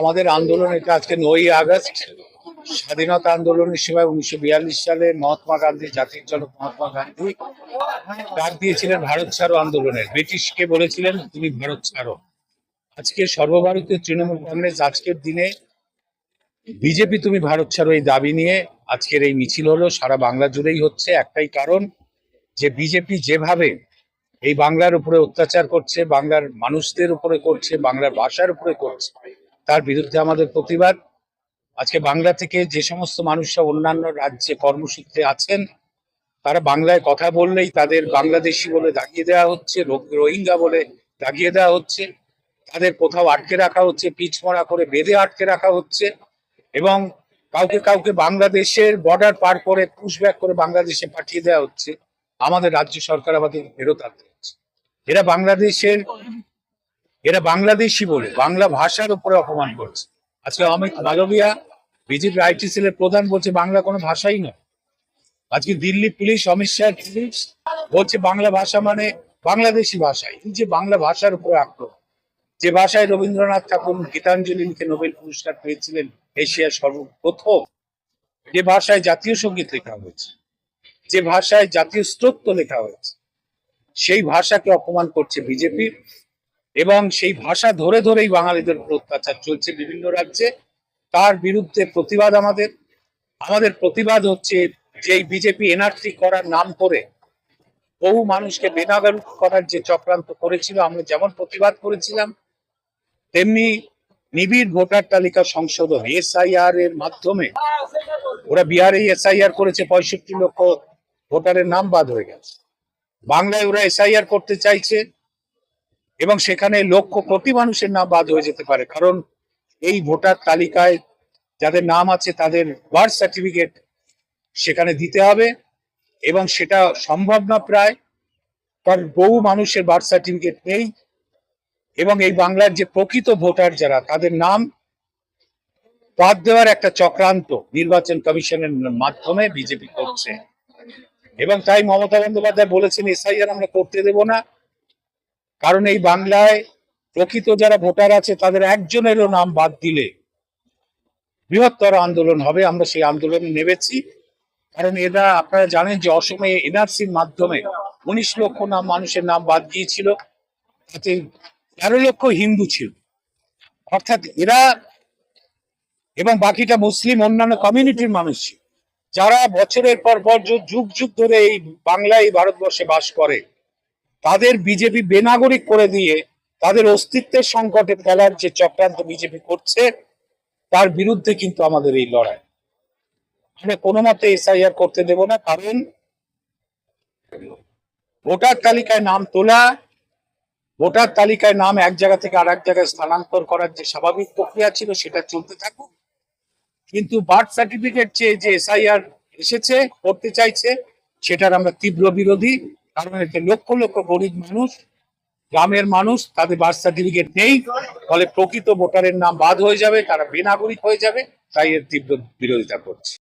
আমাদের আন্দোলন এটা আজকে নয়ই আগস্ট। স্বাধীনতা আন্দোলনের সময় উনিশশো বিয়াল্লিশ সালে মহাত্মা গান্ধী, জাতির জনক মহাত্মা গান্ধী ডাক দিয়েছিলেন, ভারত ছাড়ো আন্দোলনের। ব্রিটিশকে বলেছিলেন, তুমি ভারত ছাড়ো। আজকে সর্বভারতীয় তৃণমূল কংগ্রেস আজকের দিনে, বিজেপি, তুমি ভারত ছাড়ো এই দাবি নিয়ে আজকের এই মিছিল হলো। সারা বাংলা জুড়েই হচ্ছে একটাই কারণ, যে বিজেপি যেভাবে এই বাংলার উপরে অত্যাচার করছে, বাংলার মানুষদের উপরে করছে, বাংলার ভাষার উপরে করছে তার বিরুদ্ধে আমাদের প্রতিবাদ। আজকে বাংলা থেকে যে সমস্ত মানুষরা অন্যান্য রাজ্যে কর্মসূত্রে আছেন, তারা বাংলায় কথা বললেই তাদের বাংলাদেশি বলে দাগিয়ে দেওয়া হচ্ছে রোহিঙ্গা বলে দাগিয়ে দেওয়া হচ্ছে, তাদের কোথাও আটকে রাখা হচ্ছে পিচমরা করে বেঁধে আটকে রাখা হচ্ছে এবং কাউকে কাউকে বাংলাদেশের বর্ডার পার করে পুশব্যাক করে বাংলাদেশে পাঠিয়ে দেওয়া হচ্ছে। আমাদের রাজ্য সরকার আমাদের ফেরত আনতে হচ্ছে। এরা বাংলাদেশের এরা বাংলাদেশি বলে, বাংলা ভাষার উপরে অপমান করছে। আজকে অমিত মালবিয়া বিজেপি আইটি সেলের প্রধান বলছে, বাংলা কোনো ভাষাই নয়। আজকে দিল্লি পুলিশ, অমিত শাহ পুলিশ বলছে, বাংলা ভাষা মানে বাংলাদেশি ভাষা। এই যে বাংলা ভাষার উপরে আক্রমণ, যে ভাষায় রবীন্দ্রনাথ ঠাকুর গীতাঞ্জলি লিখে নোবেল পুরস্কার পেয়েছিলেন এশিয়ার সর্বপ্রথম, যে ভাষায় জাতীয় সংগীত লেখা হয়েছে, যে ভাষায় জাতীয় স্তোত্র লেখা হয়েছে, সেই ভাষাকে অপমান করছে বিজেপি। এবং সেই ভাষা ধরে ধরেই বাঙালিদের উপর অত্যাচার চলছে বিভিন্ন রাজ্যে। তার বিরুদ্ধে প্রতিবাদ আমাদের। আমাদের প্রতিবাদ হচ্ছে যে বিজেপি এনআরসি করার নাম করে বহু মানুষকে বেনাগারুক করার যে চক্রান্ত করেছিল, আমরা যেমন প্রতিবাদ করেছিলাম, তেমনি নিবিড় ভোটার তালিকা সংশোধন এসআইআর এর মাধ্যমে ওরা বিহারে এসআইআর করেছে, পঁয়ষট্টি লক্ষ ভোটারের নাম বাদ হয়ে গেছে। বাংলায় ওরা এসআইআর করতে চাইছে। এবং সেখানে লক্ষ কোটি মানুষের নাম বাদ হয়ে যেতে পারে। কারণ এই ভোটার তালিকায় যাদের নাম আছে তাদের বার্থ সার্টিফিকেট সেখানে দিতে হবে এবং সেটা সম্ভব না প্রায়, কারণ বহু মানুষের বার্থ সার্টিফিকেট নেই এবং এই বাংলার যে প্রকৃত ভোটার যারা, তাদের নাম বাদ দেওয়ার একটা চক্রান্ত নির্বাচন কমিশনের মাধ্যমে বিজেপি করছে। এবং তাই মমতা বন্দ্যোপাধ্যায় বলেছেন এসআইআর আমরা করতে দেব না। কারণ এই বাংলায় প্রকৃত যারা ভোটার আছে, তাদের একজনেরও নাম বাদ দিলে বৃহত্তর আন্দোলন হবে। আমরা সেই আন্দোলনে নেমেছি। কারণ এরা, আপনারা জানেন যে অসমে এনআরসির মাধ্যমে উনিশ লক্ষ নাম, মানুষের নাম বাদ দিয়েছিল। তাতে তেরো লক্ষ হিন্দু ছিল। অর্থাৎ এরা এবং বাকিটা মুসলিম, অন্যান্য কমিউনিটির মানুষ ছিল। যারা বছরের পর পর যুগ যুগ ধরে এই বাংলায় ভারতবর্ষে বাস করে তাদের বিজেপি বেনাগরিক করে দিয়ে তাদের অস্তিত্বের সংকটে ফেলার যে চক্রান্ত বিজেপি করছে, তার বিরুদ্ধে কিন্তু আমাদের এই লড়াই। আমরা কোনো মতে এসআইআর করতে দেব না, কারণ ভোটার তালিকায় নাম তোলা, ভোটার তালিকায় নাম এক জায়গা থেকে আর এক জায়গায় স্থানান্তর করার যে স্বাভাবিক প্রক্রিয়া ছিল, সেটা চলতে থাকুক। কিন্তু বার্থ সার্টিফিকেট চেয়ে যে এসআইআর এসেছে, করতে চাইছে, সেটার আমরা তীব্র বিরোধী। কারণ এতে লক্ষ লক্ষ গরিব মানুষ, গ্রামের মানুষ, তাদের বার্থ সার্টিফিকেট নেই, ফলে প্রকৃত ভোটারের নাম বাদ হয়ে যাবে, তারা বেনাগরিক হয়ে যাবে, তাই এর তীব্র বিরোধিতা করছে।